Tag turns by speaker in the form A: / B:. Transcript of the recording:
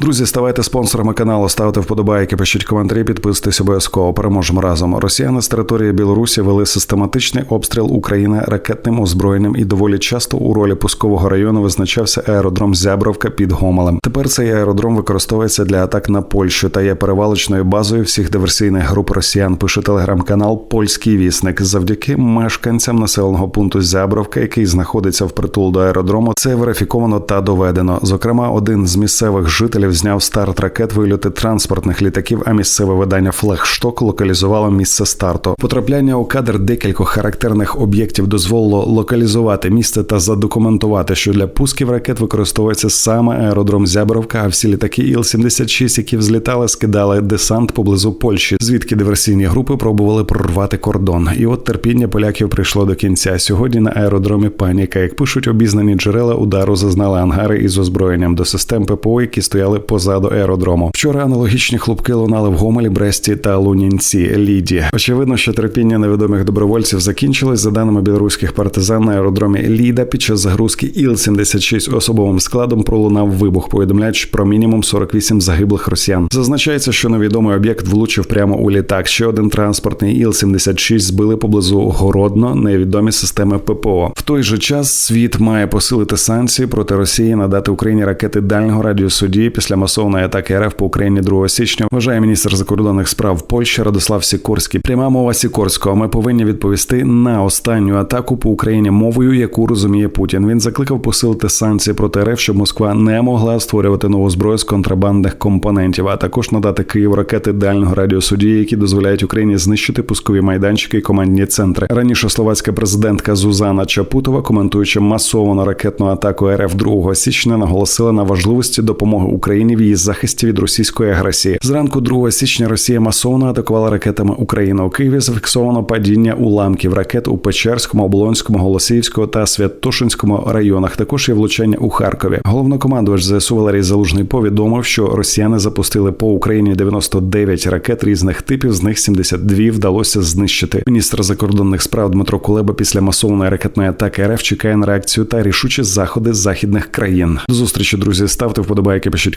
A: Друзі, ставайте спонсорами каналу, ставте вподобайки, пишіть коментарі, підписуйтесь обов'язково. Переможемо разом. Росіяни з території Білорусі вели систематичний обстріл України ракетним озброєнням і доволі часто у ролі пускового району визначався аеродром Зябровка під Гомелем. Тепер цей аеродром використовується для атак на Польщу та є перевалочною базою всіх диверсійних груп росіян. Пише телеграм-канал Польський вісник. Завдяки мешканцям населеного пункту Зябровка, який знаходиться в притул до аеродрому, це верифіковано та доведено. Зокрема, один з місцевих жителів зняв старт ракет вильоти транспортних літаків. А місцеве видання Флагшток локалізувало місце старту. Потрапляння у кадр декількох характерних об'єктів дозволило локалізувати місце та задокументувати, що для пусків ракет використовується саме аеродром Зябровка. А всі літаки Іл-76, які взлітали, скидали десант поблизу Польщі, звідки диверсійні групи пробували прорвати кордон. І от терпіння поляків прийшло до кінця. Сьогодні на аеродромі паніка. Як пишуть обізнані джерела, удару зазнали ангари із озброєнням до систем ППО, які стояли позаду аеродрому. Вчора аналогічні хлопки лунали в Гомелі, Бресті та Лунінці. Ліді. Очевидно, що терпіння невідомих добровольців закінчилось за даними білоруських партизан на аеродромі Ліда. Під час загрузки Іл-76 особовим складом пролунав вибух, повідомляючи про мінімум 48 загиблих росіян. Зазначається, що невідомий об'єкт влучив прямо у літак. Ще один транспортний Іл-76 збили поблизу Городно невідомі системи ППО. В той же час світ має посилити санкції проти Росії, надати Україні ракети дальнього радіусу дії після масовної атаки РФ по Україні 2 січня. Вважає міністр закордонних справ Польщі Радослав Сікорський. Пряма мова Сікорського. Ми повинні відповісти на останню атаку по Україні мовою, яку розуміє Путін. Він закликав посилити санкції проти РФ, щоб Москва не могла створювати нову зброю з контрабандних компонентів, а також надати Київ ракети дальнього радіусу дії, які дозволяють Україні знищити пускові майданчики і командні центри. Раніше словацька президентка Зузана Чапутова, коментуючи масовану ракетну атаку РФ 2 січня, наголосила на важливості допомоги Україні в її захисті від російської агресії. Зранку 2 січня Росія масовно атакувала ракетами Україну. У Києві зафіксовано падіння уламків ракет у Печерському, Оболонському, Голосіївському та Святошинському районах. Також є влучання у Харкові. Головнокомандувач ЗСУ Валерій Залужний повідомив, що росіяни запустили по Україні 99 ракет різних типів. З них 72 вдалося знищити. Міністр закордонних справ Дмитро Кулеба після масовної ракетної атаки РФ чекає на реакцію та рішучі заходи західних країн. До зустрічі, друзі. Ставте вподобайки, пишіть